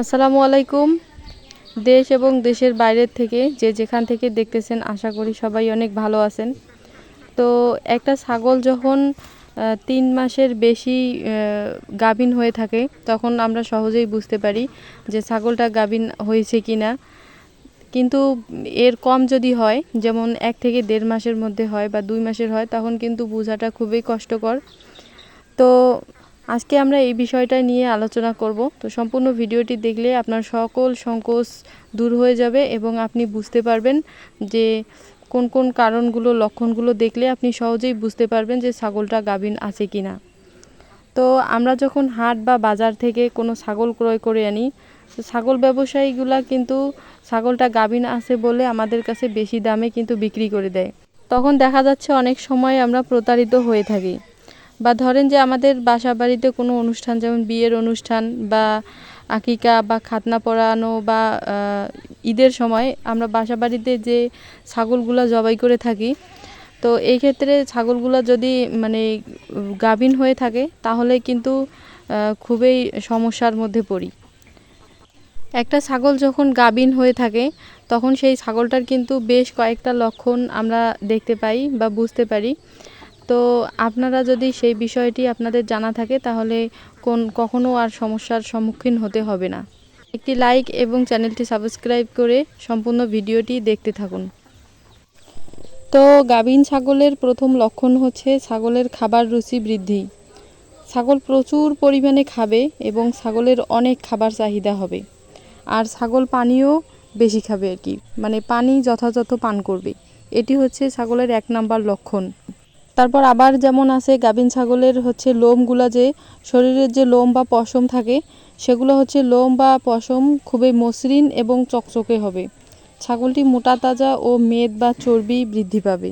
আসসালামু আলাইকুম। দেশ এবং দেশের বাইরের থেকে যে যেখান থেকে দেখতেছেন, আশা করি সবাই অনেক ভালো আছেন। তো একটা ছাগল যখন তিন মাসের বেশি গাভীন হয়ে থাকে, তখন আমরা সহজেই বুঝতে পারি যে ছাগলটা গাভীন হয়েছে কি না কিন্তু এর কম যদি হয়, যেমন এক থেকে দেড় মাসের মধ্যে হয় বা দুই মাসের হয়, তখন কিন্তু বোঝাটা খুবই কষ্টকর। তো আজকে আমরা এই বিষয়টা নিয়ে আলোচনা করব। তো সম্পূর্ণ ভিডিওটি দেখলে আপনার সকল সংকোচ দূর হয়ে যাবে এবং আপনি বুঝতে পারবেন যে কোন কোন কারণগুলো, লক্ষণগুলো দেখলে আপনি সহজেই বুঝতে পারবেন যে ছাগলটা গাভীন আছে কি না। তো আমরা যখন হাট বা বাজার থেকে কোনো ছাগল ক্রয় করে আনি ছাগল ব্যবসায়ীগুলা কিন্তু ছাগলটা গাভীন আছে বলে আমাদের কাছে বেশি দামে কিন্তু বিক্রি করে দেয়। তখন দেখা যাচ্ছে অনেক সময় আমরা প্রতারিত হয়ে থাকি। বা ধরেন যে আমাদের বাসা বাড়িতে কোনো অনুষ্ঠান, যেমন বিয়ের অনুষ্ঠান বা আকিকা বা খাতনা পড়ানো বা ঈদের সময় আমরা বাসা বাড়িতে যে ছাগলগুলো জবাই করে থাকি, তো এই ক্ষেত্রে ছাগলগুলো যদি মানে গাভীন হয়ে থাকে, তাহলে কিন্তু খুবই সমস্যার মধ্যে পড়ি। একটা ছাগল যখন গাভীন হয়ে থাকে, তখন সেই ছাগলটার কিন্তু বেশ কয়েকটা লক্ষণ আমরা দেখতে পাই বা বুঝতে পারি। তো আপনারা যদি সেই বিষয়টি আপনাদের জানা থাকে, তাহলে কোন, কখনো আর সমস্যার সম্মুখীন হতে হবে না। একটি লাইক এবং চ্যানেলটি সাবস্ক্রাইব করে সম্পূর্ণ ভিডিওটি দেখতে থাকুন। তো গাভীন ছাগলের প্রথম লক্ষণ হচ্ছে ছাগলের খাবার রুচি বৃদ্ধি। ছাগল প্রচুর পরিমাণে খাবে এবং ছাগলের অনেক খাবার চাহিদা হবে। আর ছাগল পানিও বেশি খাবে আর কি। মানে পানি যথাযথ পান করবে। এটি হচ্ছে ছাগলের এক নাম্বার লক্ষণ। তারপর আবার যেমন আছে গাভীন ছাগলের হচ্ছে লোমগুলা যে শরীরের যে লোম বা পশম থাকে, সেগুলো হচ্ছে লোম বা পশম খুবই মসৃণ এবং চকচকে হবে। ছাগলটি মোটা, তাজা ও মেদ বা চর্বি বৃদ্ধি পাবে।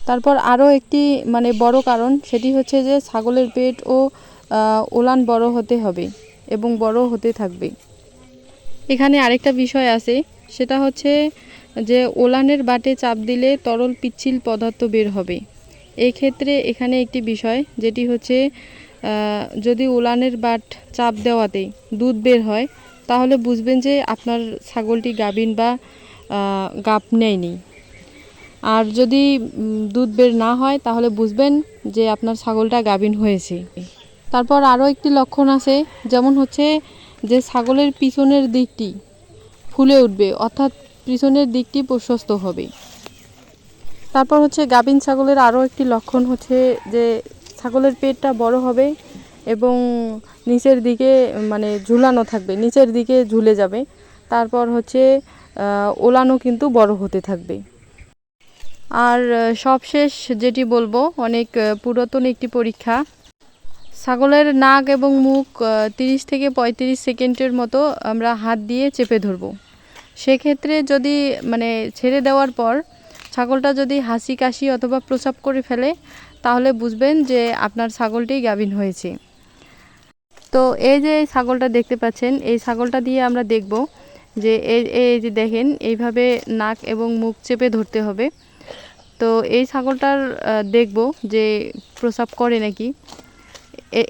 তারপর আরও একটি মানে বড় কারণ, সেটি হচ্ছে যে ছাগলের পেট ও ওলান বড় হতে হবে এবং বড় হতে থাকবে। এখানে আরেকটা বিষয় আছে, সেটা হচ্ছে যে ওলানের বাটে চাপ দিলে তরল পিচ্ছিল পদার্থ বের হবে। এই ক্ষেত্রে এখানে একটি বিষয়, যেটি হচ্ছে যদি ওলানের বাট চাপ দেওয়াতে দুধ বের হয়, তাহলে বুঝবেন যে আপনার ছাগলটি গাভীন বা গাপ নেয়নি। আর যদি দুধ বের না হয়, তাহলে বুঝবেন যে আপনার ছাগলটা গাভীন হয়েছে। তারপর আরও একটি লক্ষণ আছে, যেমন হচ্ছে যে ছাগলের পিছনের দিকটি ফুলে উঠবে, অর্থাৎ পিছনের দিকটি প্রশস্ত হবে। তারপর হচ্ছে গাভীন ছাগলের আরও একটি লক্ষণ হচ্ছে যে ছাগলের পেটটা বড় হবে এবং নিচের দিকে মানে ঝুলানো থাকবে, নিচের দিকে ঝুলে যাবে। তারপর হচ্ছে ওলানো কিন্তু বড় হতে থাকবে। আর সবশেষ যেটি বলব, অনেক পুরাতন একটি পরীক্ষা। ছাগলের নাক এবং মুখ তিরিশ থেকে পঁয়ত্রিশ সেকেন্ডের মতো আমরা হাত দিয়ে চেপে ধরবো। সেক্ষেত্রে যদি মানে ছেড়ে দেওয়ার পর ছাগলটা যদি হাসি কাশি অথবা প্রসাব করে ফেলে, তাহলে বুঝবেন যে আপনার ছাগলটি গাভীন হয়েছে। তো এই যে ছাগলটা দেখতে পাচ্ছেন, এই ছাগলটা দিয়ে আমরা দেখব যে এই যে দেখেন, এইভাবে নাক এবং মুখ চেপে ধরতে হবে। তো এই ছাগলটার দেখব যে প্রসাব করে নাকি।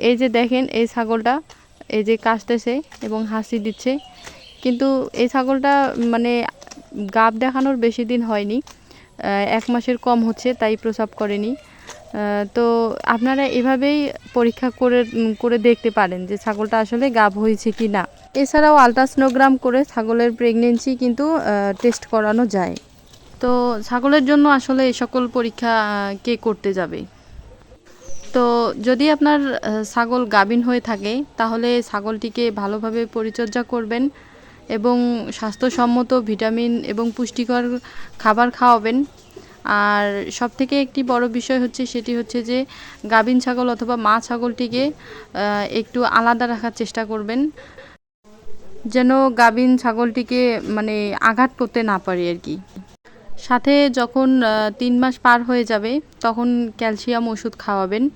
এই যে দেখেন, এই ছাগলটা, এই যে কাশতেছে এবং হাসি দিচ্ছে। কিন্তু এই ছাগলটা মানে গাব দেখানোর বেশি দিন হয়নি। এক মাসের কম হচ্ছে, তাই প্রসাব করেনি। তো আপনারা এভাবেই পরীক্ষা করে করে দেখতে পারেন যে ছাগলটা আসলে গাব হয়েছে কি না। এছাড়াও আলট্রাসনোগ্রাম করে ছাগলের প্রেগনেন্সি কিন্তু টেস্ট করানো যায়। তো ছাগলের জন্য আসলে এই সকল পরীক্ষা কে করতে যাবে? তো যদি আপনার ছাগল গাভিন হয়ে থাকে, তাহলে ছাগলটিকে ভালোভাবে পরিচর্যা করবেন। এবং স্বাস্থ্যসম্মত ভিটামিন এবং পুষ্টিকর খাবার খাওয়াবেন। আর সবথেকে একটি বড় বিষয় হচ্ছে সেটি হচ্ছে যে গাভীন ছাগল অথবা মা ছাগলটিকে একটু আলাদা রাখার চেষ্টা করবেন। যেন গাভীন ছাগলটিকে মানে আঘাত করতে না পারে আর কি। সাথে যখন তিন মাস পার হয়ে যাবে, তখন ক্যালসিয়াম ওষুধ খাওয়াবেন।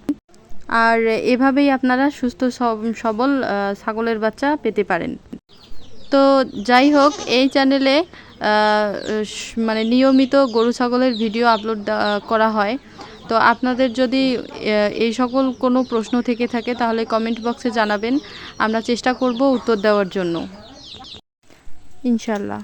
আর এভাবেই আপনারা সুস্থ সব- সবল ছাগলের বাচ্চা পেতে পারেন। তো যাই হোক, এই চ্যানেলে মানে নিয়মিত গরু ছাগলের ভিডিও আপলোড করা হয়। তো আপনাদের যদি এই সকল কোনো প্রশ্ন থেকে থাকে, তাহলে কমেন্ট বক্সে জানাবেন। আমরা চেষ্টা করব উত্তর দেওয়ার জন্য। ইনশাল্লাহ